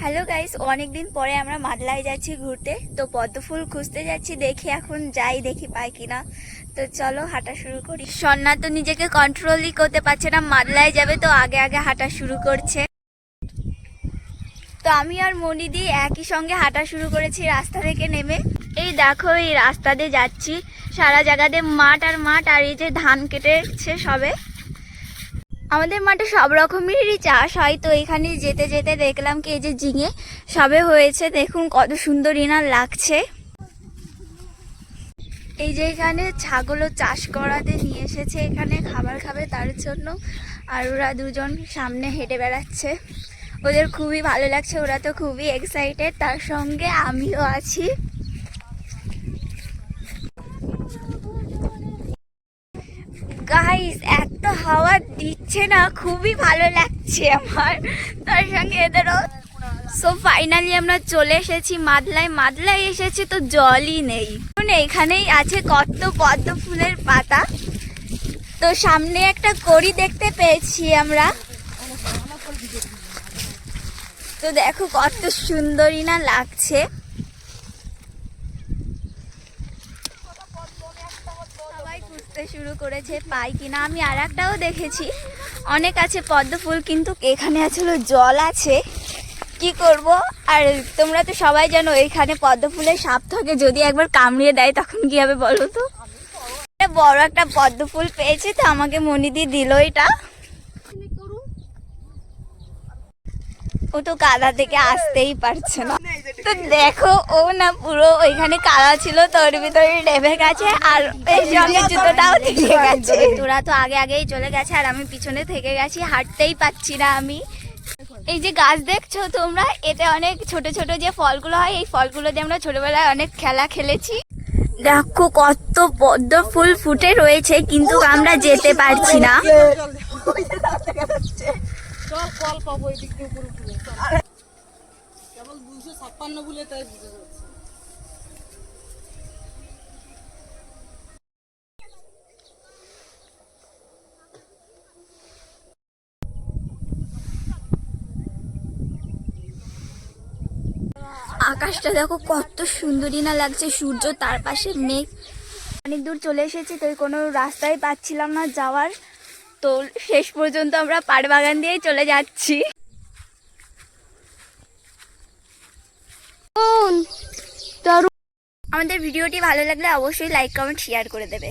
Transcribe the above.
Hello guys অনেকদিন পরে আমরা মাদলায় যাচ্ছি ঘুরতে। তো পদ্ম ফুল খুঁজতে যাচ্ছি, দেখি এখন যাই, দেখি পাই কিনা। তো চলো হাঁটা শুরু করি। সন্না তো নিজেকে কন্ট্রোলই করতে পারছে না, মাদলায় যাবে তো আগে আগে হাঁটা শুরু করছে। তো আমি আর মনিদি একই সঙ্গে হাঁটা শুরু করেছি, রাস্তা থেকে নেমে। এই দেখো, এই রাস্তা দিয়ে যাচ্ছি। সারা জায়গাতে মাঠ আর মাঠ, আর এই যে ধান কেটেছে সবে। আমাদের মাঠে সব রকমেরই চাষ হয়, তো এখানে যেতে যেতে দেখলাম কি এই যে ঝিঙে সবে হয়েছে, দেখুন কত সুন্দর ইনার লাগছে। এই যে এখানে ছাগলও চাষ করাতে নিয়ে এসেছে, এখানে খাবার খাবে তার জন্য, আর ওরা দুজন সামনে হেঁটে বেড়াচ্ছে। ওদের খুবই ভালো লাগছে, ওরা তো খুবই এক্সাইটেড তার সঙ্গে আমিও আছি। গাইস হাওয়া দিচ্ছে না, খুবই ভালো লাগছে আমার। তার সঙ্গে এদেরও। সো ফাইনালি আমরা চলে এসেছি মাদলায়। মাদলায় এসেছি তো জলই নেই। এখন এখানেই আছে কত পদ্ম ফুলের পাতা। তো সামনে একটা কড়ি দেখতে পেয়েছি আমরা। তো দেখো কত সুন্দরী না লাগছে। সবাই খুঁজতে শুরু করেছে, পাই কিনা আমি আর একটাও দেখেছি। অনেক আছে পদ্ম ফুল, কিন্তু এখানে আসলে জল আছে। কি করব? আর তোমরা তো সবাই জানো, এখানে পদ্ম ফুলের সাপ থাকে, যদি একবার কামড়িয়ে দেয় তখন কি হবে বলো তো? বড় একটা পদ্ম ফুল পেয়েছে, তো আমাকে মনিদি দিল এটা। ও তো কাদা থেকে আসতেই পারছে না। তো দেখো ও না পুরো ওইখানে কাদা ছিল তোর ভিতরে ডেবে গেছে আর এই সঙ্গে জুতোটাও থেকে গেছে। তোরা তো আগে আগেই চলে গেছে আর আমি পিছনে থেকে গেছি হাঁটতেই পাচ্ছি না আমি। এই যে গাছ দেখছ তোমরা এতে অনেক ছোট ছোট যে ফলগুলো হয় এই ফলগুলো দিয়ে আমরা ছোটবেলায় অনেক খেলা খেলেছি। দেখো কত পদ্ম ফুল ফুটে রয়েছে কিন্তু আমরা যেতে পারছি না চল কল পাবো এই দিক দিয়ে উপরে উপরে কেবল তাই যাচ্ছে। আকাশটা দেখো কত সুন্দরী না লাগছে, সূর্য তার পাশে মেঘ। অনেক দূর চলে এসেছি, তো কোনো রাস্তায় পাচ্ছিলাম না যাওয়ার। তো শেষ পর্যন্ত আমরা পাট বাগান দিয়েই চলে যাচ্ছি। আমাদের ভিডিওটি ভালো লাগলে অবশ্যই লাইক কমেন্ট শেয়ার করে দেবে।